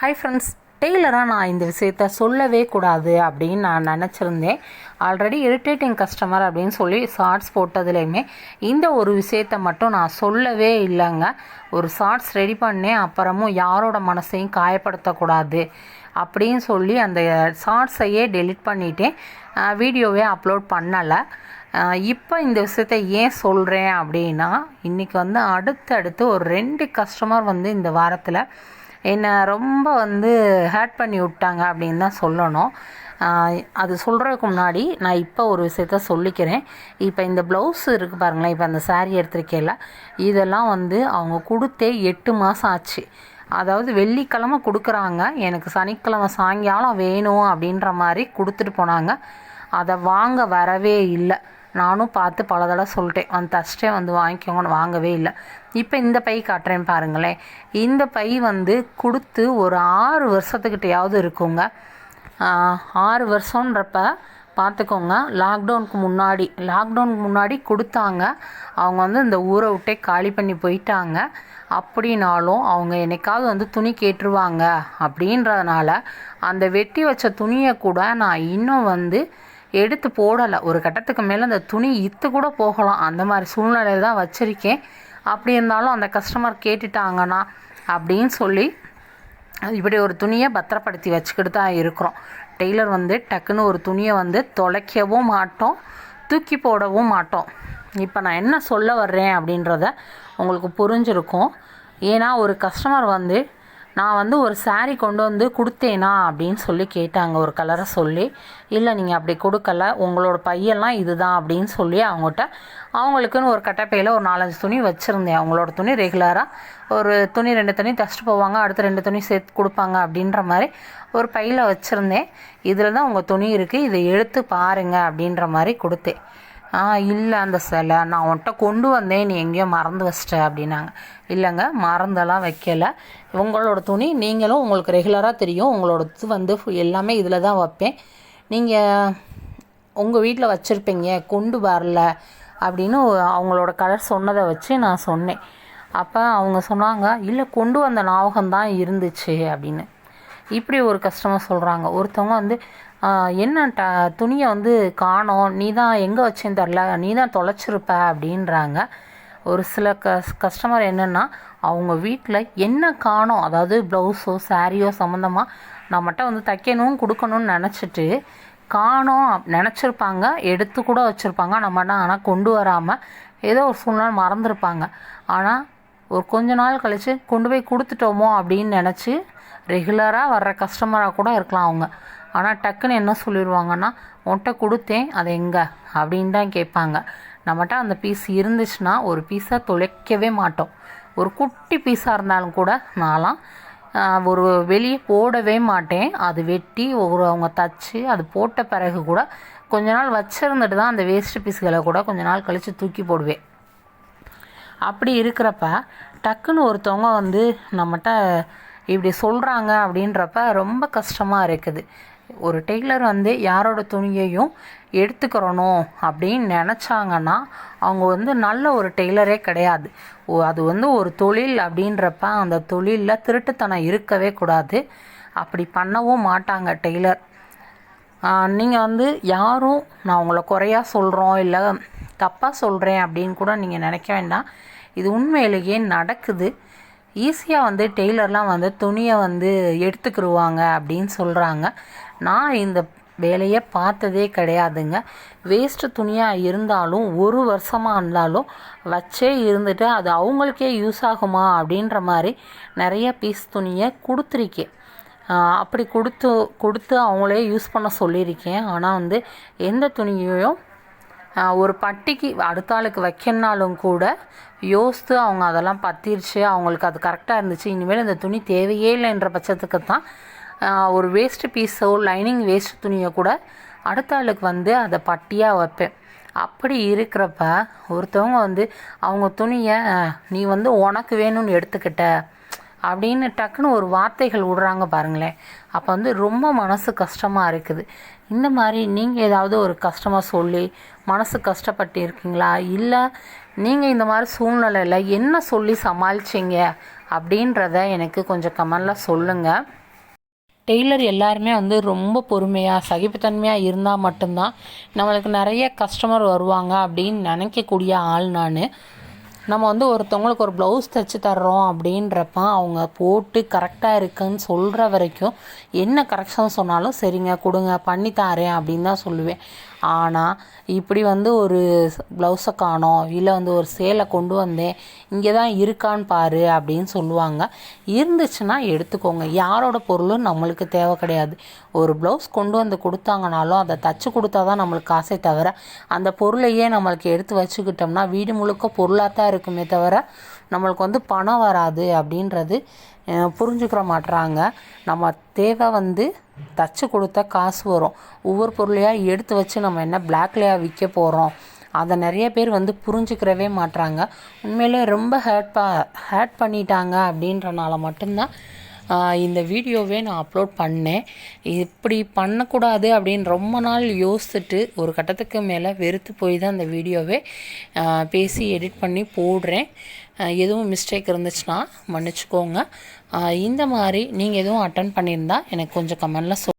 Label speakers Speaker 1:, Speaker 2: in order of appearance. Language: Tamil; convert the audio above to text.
Speaker 1: ஹாய் ஃப்ரெண்ட்ஸ் டெய்லராக நான் இந்த விஷயத்த சொல்லவே கூடாது அப்படின்னு நான் நினச்சிருந்தேன். ஆல்ரெடி இரிட்டேட்டிங் கஸ்டமர் அப்படின்னு சொல்லி ஷார்ட்ஸ் போட்டதுலேயுமே இந்த ஒரு விஷயத்த மட்டும் நான் சொல்லவே இல்லைங்க. ஒரு ஷார்ட்ஸ் ரெடி பண்ணேன் அப்புறமும் யாரோட மனசையும் காயப்படுத்தக்கூடாது அப்படின்னு சொல்லி அந்த ஷார்ட்ஸையே டெலிட் பண்ணிட்டேன். வீடியோவே அப்லோட் பண்ணலை. இப்போ இந்த விஷயத்த ஏன் சொல்கிறேன் அப்படின்னா இன்றைக்கி வந்து அடுத்தடுத்து ஒரு ரெண்டு கஸ்டமர் வந்து இந்த வாரத்தில் என்னை ரொம்ப வந்து ஹேட் பண்ணி விட்டாங்க அப்படின்னு தான் சொல்லணும். அது சொல்கிறதுக்கு முன்னாடி நான் இப்போ ஒரு விஷயத்த சொல்லிக்கிறேன். இப்போ இந்த ப்ளவுஸ் இருக்குது பாருங்களேன் இப்போ அந்த சாரீ எடுத்திருக்கேல இதெல்லாம் வந்து அவங்க கொடுத்தே எட்டு மாதம் ஆச்சு. அதாவது வெள்ளிக்கிழமை கொடுக்குறாங்க எனக்கு சனிக்கிழமை சாயங்காலம் வேணும் அப்படின்ற மாதிரி கொடுத்துட்டு போனாங்க. அதை வாங்க வரவே இல்லை. நானும் பார்த்து பல தடவை சொல்லிட்டேன் வந்து தஸ்டே வந்து வாங்கிக்கோங்கன்னு வாங்கவே இல்லை. இப்போ இந்த பை காட்டுறேன் பாருங்களேன். இந்த பை வந்து கொடுத்து ஒரு ஆறு வருஷத்துக்கிட்டையாவது இருக்குங்க. ஆறு வருஷன்றப்ப பார்த்துக்கோங்க லாக்டவுனுக்கு முன்னாடி லாக்டவுனுக்கு முன்னாடி கொடுத்தாங்க. அவங்க வந்து இந்த ஊரை விட்டே காலி பண்ணி போயிட்டாங்க. அப்படின்னாலும் அவங்க என்னைக்காவது வந்து துணி கேட்டுருவாங்க அப்படின்றதுனால அந்த வெட்டி வச்ச துணியை கூட நான் இன்னும் வந்து எடுத்து போடலை. ஒரு கட்டத்துக்கு மேலே அந்த துணி இத்து கூட போகலாம். அந்த மாதிரி சூழ்நிலையில் தான் வச்சுருக்கேன். அப்படி இருந்தாலும் அந்த கஸ்டமர் கேட்டுட்டாங்கன்னா அப்படின்னு சொல்லி இப்படி ஒரு துணியை பத்திரப்படுத்தி வச்சுக்கிட்டு தான் இருக்கிறோம். டெய்லர் வந்து டக்குன்னு ஒரு துணியை வந்து தொலைக்கவும் மாட்டோம் தூக்கி போடவும் மாட்டோம். இப்போ நான் என்ன சொல்ல வர்றேன் அப்படின்றத உங்களுக்கு புரிஞ்சிருக்கும். ஏன்னா ஒரு கஸ்டமர் வந்து நான் வந்து ஒரு saree கொண்டு வந்து கொடுத்தேனா அப்படின்னு சொல்லி கேட்டாங்க. ஒரு கலரை சொல்லி இல்லை நீங்கள் அப்படி கொடுக்கல. உங்களோட பையெல்லாம் இதுதான் அப்படின்னு சொல்லி அவங்ககிட்ட அவங்களுக்குன்னு ஒரு கட்டப்பையில் ஒரு நாலஞ்சு துணி வச்சுருந்தேன். அவங்களோட துணி ரெகுலராக ஒரு துணி ரெண்டு துணி தச்சுட்டு போவாங்க. அடுத்து ரெண்டு துணி சேர்த்து கொடுப்பாங்க அப்படின்ற மாதிரி ஒரு பையில் வச்சுருந்தேன். இதில் தான் உங்கள் துணி இருக்குது இதை எடுத்து பாருங்கள் அப்படின்ற மாதிரி கொடுத்தேன். ஆ இல்லை அந்த சிலை. நான் உன்கிட்ட கொண்டு வந்தேன். நீ எங்கேயோ மறந்து வச்சிட்ட அப்படின்னாங்க. இல்லைங்க மறந்தெல்லாம் வைக்கலை. உங்களோட துணி நீங்களும் உங்களுக்கு ரெகுலராக தெரியும். உங்களோட இது வந்து எல்லாமே இதில் தான் வைப்பேன். நீங்கள் உங்கள் வீட்டில் வச்சுருப்பீங்க கொண்டு வரல அப்படின்னு அவங்களோட கலர் சொன்னதை வச்சு நான் சொன்னேன். அப்போ அவங்க சொன்னாங்க இல்லை கொண்டு வந்த ஞாபகம் தான் இருந்துச்சு அப்படின்னு. இப்படி ஒரு கஸ்டமர் சொல்கிறாங்க ஒருத்தவங்க வந்து என்ன ட துணியை வந்து காணோம். நீ தான் எங்கே வச்சேன்னு தெரில. நீ தான் தொலைச்சிருப்ப அப்படின்றாங்க. ஒரு சில கஸ் கஸ்டமர் என்னென்னா அவங்க வீட்டில் என்ன காணோம்? அதாவது ப்ளவுஸோ சாரியோ சம்மந்தமாக நம்மகிட்ட வந்து தைக்கணும் கொடுக்கணும்னு நினச்சிட்டு காணோம். நினச்சிருப்பாங்க. எடுத்து கூட வச்சுருப்பாங்க. நம்மகிட்ட ஆனால் கொண்டு வராமல் ஏதோ ஒரு சூழ்நிலை மறந்துருப்பாங்க. ஆனால் ஒரு கொஞ்ச நாள் கழித்து கொண்டு போய் கொடுத்துட்டோமோ அப்படின்னு நினச்சி ரெகுலராக வர்ற கஸ்டமராக கூட இருக்கலாம் அவங்க. ஆனால் டக்குன்னு என்ன சொல்லிடுவாங்கன்னா உன்கிட்ட கொடுத்தேன் அது எங்கே? அப்படின்னு தான் கேட்பாங்க. நம்மகிட்ட அந்த பீஸ் இருந்துச்சுன்னா ஒரு பீஸை தொலைக்கவே மாட்டோம். ஒரு குட்டி பீஸாக இருந்தாலும் கூட நான்லாம் ஒரு வெளியே போடவே மாட்டேன். அது வெட்டி ஒரு அவங்க தச்சு அது போட்ட பிறகு கூட கொஞ்ச நாள் வச்சிருந்துட்டு தான் அந்த வேஸ்ட் பீஸ்களை கூட கொஞ்ச நாள் கழித்து தூக்கி போடுவேன். அப்படி இருக்கிறப்ப டக்குன்னு ஒருத்தவங்க வந்து நம்மகிட்ட இப்படி சொல்கிறாங்க அப்படின்றப்ப ரொம்ப கஷ்டமாக இருக்குது. ஒரு டெய்லர் வந்து யாரோட துணியையும் எடுத்துக்கிறணும் அப்படின்னு நினச்சாங்கன்னா அவங்க வந்து நல்ல ஒரு டெய்லரே கிடையாது. அது வந்து ஒரு தொழில் அப்படின்றப்ப அந்த தொழிலில் திருட்டுத்தனம் இருக்கவே கூடாது. அப்படி பண்ணவும் மாட்டாங்க டெய்லர். நீங்கள் வந்து யாரும் நான் உங்களை குறையா சொல்கிறோம் இல்லை தப்பாக சொல்கிறேன் அப்படின்னு கூட நீங்கள் நினைக்க வேண்டாம். இது உண்மையிலேயே நடக்குது. ஈஸியாக வந்து டெய்லர்லாம் வந்து துணியை வந்து எடுத்துக்கிடுவாங்க அப்படின்னு சொல்கிறாங்க நான் இந்த வேலையை பார்த்ததே கிடையாதுங்க. வேஸ்ட்டு துணியாக இருந்தாலும் ஒரு வருஷமாக இருந்தாலும் வச்சே இருந்துட்டு அது அவங்களுக்கே யூஸ் ஆகுமா அப்படின்ற மாதிரி நிறைய பீஸ் துணியை கொடுத்துருக்கேன். அப்படி கொடுத்து கொடுத்து அவங்களே யூஸ் பண்ண சொல்லியிருக்கேன். ஆனால் வந்து எந்த துணியையும் ஒரு பட்டிக்கு அடுத்த ஆளுக்கு வைக்கணுனாலும் கூட யோசித்து அவங்க அதெல்லாம் பத்திருச்சு. அவங்களுக்கு அது கரெக்டாக இருந்துச்சு. இனிமேல் இந்த துணி தேவையே இல்லைன்ற பட்சத்துக்கு தான் ஒரு வேஸ்ட்டு பீஸோ லைனிங் வேஸ்ட் துணியை கூட அடுத்த ஆளுக்கு வந்து அதை பட்டியாக வைப்பேன். அப்படி இருக்கிறப்ப ஒருத்தவங்க வந்து அவங்க துணியை நீ வந்து உனக்கு வேணும்னு எடுத்துக்கிட்ட அப்படின்னு டக்குன்னு ஒரு வார்த்தைகள் விடுறாங்க பாருங்களேன். அப்போ வந்து ரொம்ப மனசு கஷ்டமாக இருக்குது. இந்த மாதிரி நீங்கள் ஏதாவது ஒரு கஷ்டமாக சொல்லி மனசு கஷ்டப்பட்டு இருக்கீங்களா? இல்லை நீங்கள் இந்த மாதிரி சூழ்நிலையில் என்ன சொல்லி சமாளிச்சீங்க? அப்படின்றத எனக்கு கொஞ்சம் கமெண்டில் சொல்லுங்கள் டெய்லர் எல்லாருமே வந்து ரொம்ப பொறுமையாக சகிப்புத்தன்மையாக இருந்தால் மட்டும்தான் நம்மளுக்கு நிறைய கஸ்டமர் வருவாங்க அப்படின்னு நினைக்கக்கூடிய ஆள் நான். நம்ம வந்து ஒருத்தவங்களுக்கு ஒரு ப்ளவுஸ் தைச்சி தர்றோம் அப்படின்றப்ப அவங்க போட்டு கரெக்டாக இருக்குன்னு சொல்கிற வரைக்கும் என்ன கரெக்ஷன் சொன்னாலும் சரிங்க கொடுங்க பண்ணி தாரேன் அப்படின்னு தான் சொல்லுவேன். ஆனால் இப்படி வந்து ஒரு ப்ளவுஸை காணோம் இல்லை வந்து ஒரு சேலை கொண்டு வந்தேன் இங்கே தான் இருக்கான்னு பாரு அப்படின்னு சொல்லுவாங்க. இருந்துச்சுன்னா எடுத்துக்கோங்க. யாரோட பொருளும் நம்மளுக்கு தேவை கிடையாது. ஒரு ப்ளவுஸ் கொண்டு வந்து கொடுத்தாங்கனாலும் அதை தச்சு கொடுத்தா தான் நம்மளுக்கு காசே தவிர அந்த பொருளையே நம்மளுக்கு எடுத்து வச்சுக்கிட்டோம்னா வீடு முழுக்க பொருளாக தான் இருக்குமே தவிர நம்மளுக்கு வந்து பணம் வராது அப்படின்றது புரிஞ்சுக்கிற மாட்டுறாங்க நம்ம தேவை வந்து தச்சு கொடுத்தா காசு வரும். ஒவ்வொரு பொருளையாக எடுத்து வச்சு நம்ம என்ன பிளாக்லேயாக விற்க போகிறோம் அதை நிறைய பேர் வந்து புரிஞ்சுக்கிறவே மாட்றாங்க. உண்மையிலே ரொம்ப ஹேட் ப ஹேட் பண்ணிட்டாங்க அப்படின்றனால மட்டும்தான் இந்த வீடியோவே நான் அப்லோட் பண்ணேன். இப்படி பண்ணக்கூடாது அப்படின்னு ரொம்ப நாள் யோசிச்சுட்டு ஒரு கட்டத்துக்கு மேலே வெறுத்து போய் தான் அந்த வீடியோவே பேசி எடிட் பண்ணி போடுறேன். எதுவும் மிஸ்டேக் இருந்துச்சுன்னா மன்னிச்சுக்கோங்க. இந்த மாதிரி நீங்கள் எதுவும் அட்டன் பண்ணியிருந்தால் எனக்கு கொஞ்சம் கமெண்டில் சொல்